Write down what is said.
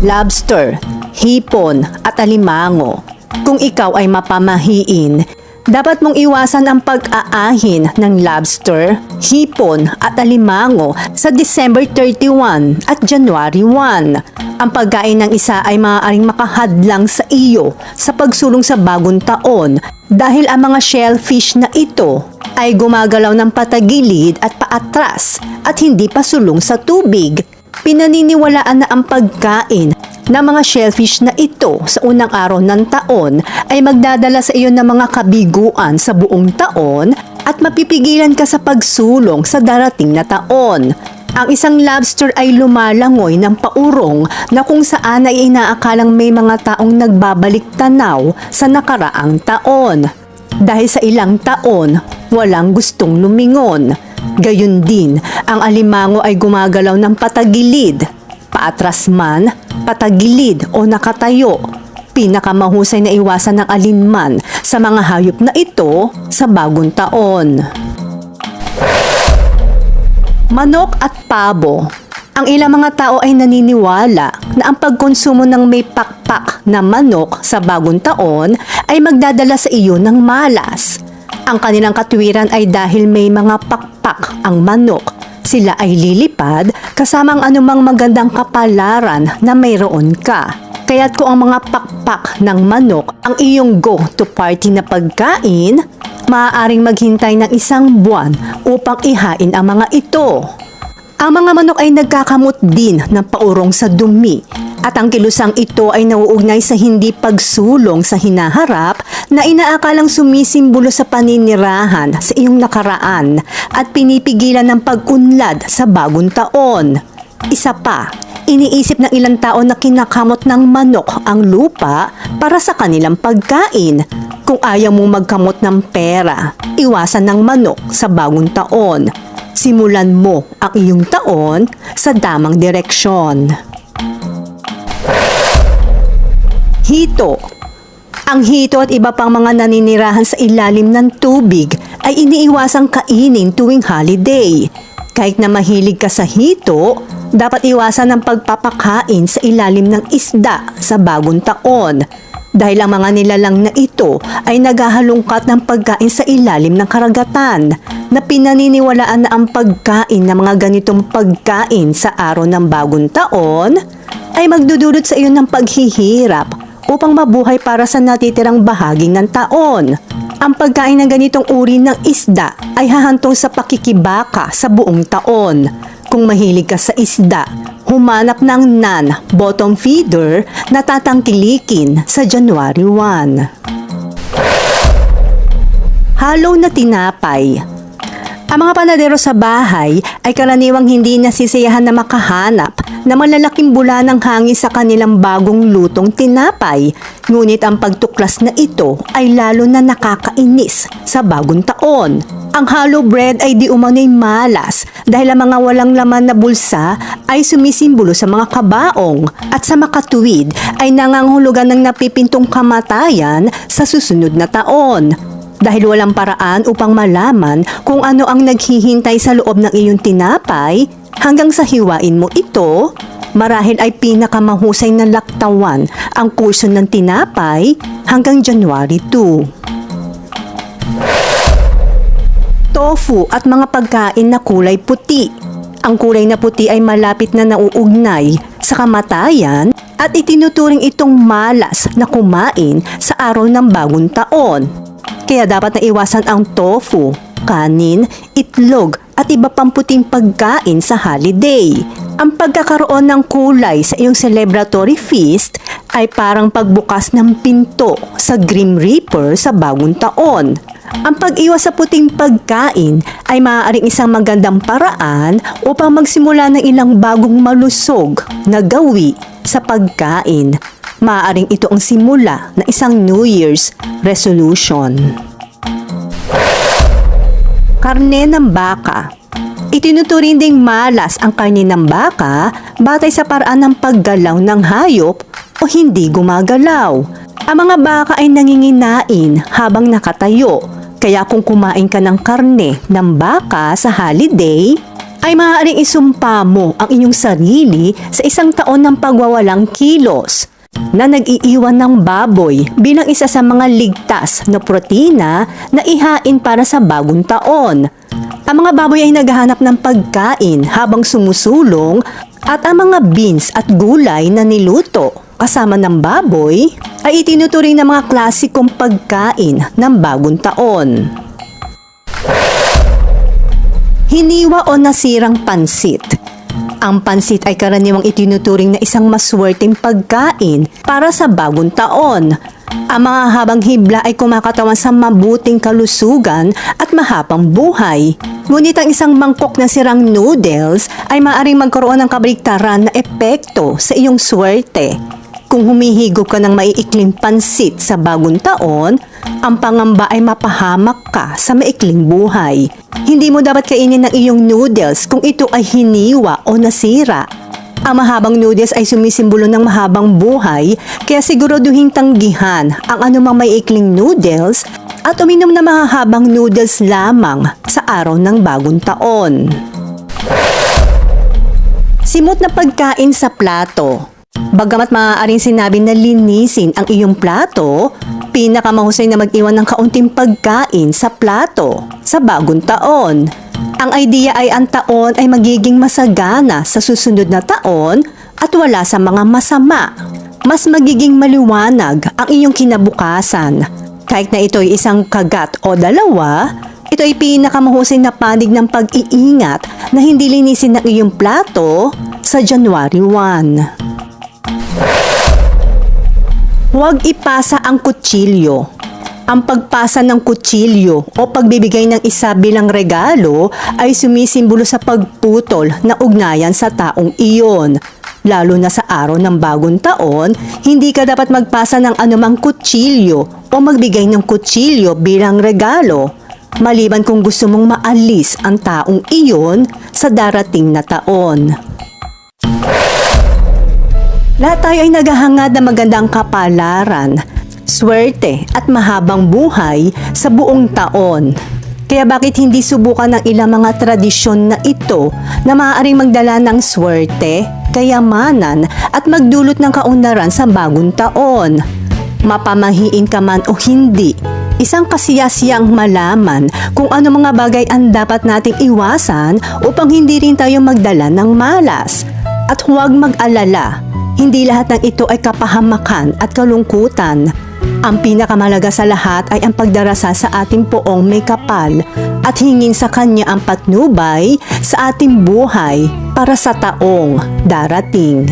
lobster, hipon at alimango. Kung ikaw ay mapamahiin, dapat mong iwasan ang pag-aahin ng lobster, hipon at alimango sa December 31 at January 1. Ang pagkain ng isa ay maaaring makahadlang sa iyo sa pagsulong sa bagong taon dahil ang mga shellfish na ito ay gumagalaw ng patagilid at paatras at hindi pasulong sa tubig. Pinaniniwalaan na ang pagkain ng mga shellfish na ito sa unang araw ng taon ay magdadala sa iyo ng mga kabiguan sa buong taon at mapipigilan ka sa pagsulong sa darating na taon. Ang isang lobster ay lumalangoy ng paurong na kung saan ay inaakalang may mga taong nagbabalik tanaw sa nakaraang taon. Dahil sa ilang taon, walang gustong lumingon. Gayun din, ang alimango ay gumagalaw ng patagilid, paatras man, patagilid o nakatayo. Pinakamahusay na iwasan ng alinman sa mga hayop na ito sa bagong taon. Manok at pabo. Ang ilang mga tao ay naniniwala na ang pagkonsumo ng may pakpak na manok sa bagong taon ay magdadala sa iyo ng malas. Ang kanilang katwiran ay dahil may mga pakpak ang manok. Sila ay lilipad kasama ang anumang magandang kapalaran na mayroon ka. Kaya't kung ang mga pakpak ng manok ang iyong go-to party na pagkain, maaaring maghintay ng isang buwan upang ihain ang mga ito. Ang mga manok ay nagkakamot din ng paurong sa dumi at ang kilusang ito ay nauugnay sa hindi pagsulong sa hinaharap na inaakalang sumisimbolo sa paninirahan sa iyong nakaraan at pinipigilan ng pag-unlad sa bagong taon. Isa pa, iniisip ng ilang tao na kinakamot ng manok ang lupa para sa kanilang pagkain. Kung ayaw mong magkamot ng pera, iwasan ng manok sa bagong taon. Simulan mo ang iyong taon sa damang direksyon. Hito Ang hito at iba pang mga naninirahan sa ilalim ng tubig ay iniiwasang kainin tuwing holiday. Kahit na mahilig ka sa hito, dapat iwasan ang pagpapakain sa ilalim ng isda sa bagong taon dahil ang mga nilalang na ito ay naghahalungkat ng pagkain sa ilalim ng karagatan na pinaniniwalaan na ang pagkain ng mga ganitong pagkain sa araw ng bagong taon ay magdudulot sa iyo ng paghihirap upang mabuhay para sa natitirang bahagi ng taon. Ang pagkain ng ganitong uri ng isda ay hahantong sa pakikibaka sa buong taon. Kung mahilig ka sa isda, humanap ng non-bottom feeder na tatangkilikin sa January 1. Halo na tinapay ang mga panadero sa bahay ay karaniwang hindi nasisiyahan na makahanap na malalaking bula ng hangin sa kanilang bagong lutong tinapay. Ngunit ang pagtuklas na ito ay lalo na nakakainis sa bagong taon. Ang hollow bread ay di umano'y malas dahil ang mga walang laman na bulsa ay sumisimbolo sa mga kabaong at sa makatuwid ay nangangahulugan ng napipintong kamatayan sa susunod na taon dahil walang paraan upang malaman kung ano ang naghihintay sa loob ng iyong tinapay hanggang sa hiwain mo ito, marahil ay pinakamahusay na laktawan ang kurso ng tinapay hanggang January 2. Tofu at mga pagkain na kulay puti. Ang kulay na puti ay malapit na nauugnay sa kamatayan at itinuturing itong malas na kumain sa araw ng bagong taon. Kaya dapat na iwasan ang tofu, kanin, itlog at iba pang puting pagkain sa holiday. Ang pagkakaroon ng kulay sa iyong celebratory feast ay parang pagbukas ng pinto sa Grim Reaper sa bagong taon. Ang pag-iwas sa puting pagkain ay maaaring isang magandang paraan upang magsimula ng ilang bagong malusog na gawi sa pagkain. Maaaring ito ang simula ng isang New Year's resolution. Karne ng baka. Itinuturing ding malas ang karne ng baka batay sa paraan ng paggalaw ng hayop o hindi gumagalaw. Ang mga baka ay nanginginain habang nakatayo, kaya kung kumain ka ng karne ng baka sa holiday, ay maaaring isumpa mo ang inyong sarili sa isang taon ng pagwawalang kilos na nag-iiwan ng baboy bilang isa sa mga ligtas na protina na ihain para sa bagong taon. Ang mga baboy ay naghahanap ng pagkain habang sumusulong at ang mga beans at gulay na niluto kasama ng baboy ay itinuturing na mga klasikong pagkain ng bagong taon. Hiniwa o nasirang pansit. Ang pansit ay karaniwang itinuturing na isang maswerteng pagkain para sa bagong taon. Ang mga habang hibla ay kumakatawan sa mabuting kalusugan at mahabang buhay. Ngunit ang isang mangkok na sirang noodles ay maaaring magkaroon ng kabaliktaran na epekto sa iyong swerte. Kung humihigop ka ng maiikling pansit sa bagong taon, ang pangamba ay mapahamak ka sa maikling buhay. Hindi mo dapat kainin ng iyong noodles kung ito ay hiniwa o nasira. Ang mahabang noodles ay sumisimbolo ng mahabang buhay, kaya siguraduhin tanggihan ang anumang maiikling noodles at uminom ng mahahabang noodles lamang sa araw ng bagong taon. Simot na pagkain sa plato. Bagamat maaaring sinabi na linisin ang iyong plato, pinakamahusay na mag-iwan ng kaunting pagkain sa plato sa bagong taon. Ang idea ay ang taon ay magiging masagana sa susunod na taon at wala sa mga masama. Mas magiging maliwanag ang iyong kinabukasan. Kahit na ito ay isang kagat o dalawa, ito ay pinakamahusay na panig ng pag-iingat na hindi linisin ng iyong plato sa January 1. Huwag ipasa ang kutsilyo. Ang pagpasa ng kutsilyo o pagbibigay ng isa bilang regalo ay sumisimbolo sa pagputol na ugnayan sa taong iyon. Lalo na sa araw ng bagong taon, hindi ka dapat magpasa ng anumang kutsilyo o magbigay ng kutsilyo bilang regalo. Maliban kung gusto mong maalis ang taong iyon sa darating na taon. Lahat tayo ay naghahangad ng magandang kapalaran, swerte at mahabang buhay sa buong taon. Kaya bakit hindi subukan ng ilang mga tradisyon na ito na maaaring magdala ng swerte, kayamanan at magdulot ng kaunlaran sa bagong taon? Mapamahiin ka man o hindi, isang kasiyasiyang malaman kung ano mga bagay ang dapat nating iwasan upang hindi rin tayo magdala ng malas. At huwag mag-alala, hindi lahat ng ito ay kapahamakan at kalungkutan. Ang pinakamalaga sa lahat ay ang pagdarasal sa ating poong may kapal at hingin sa kanya ang patnubay sa ating buhay para sa taong darating.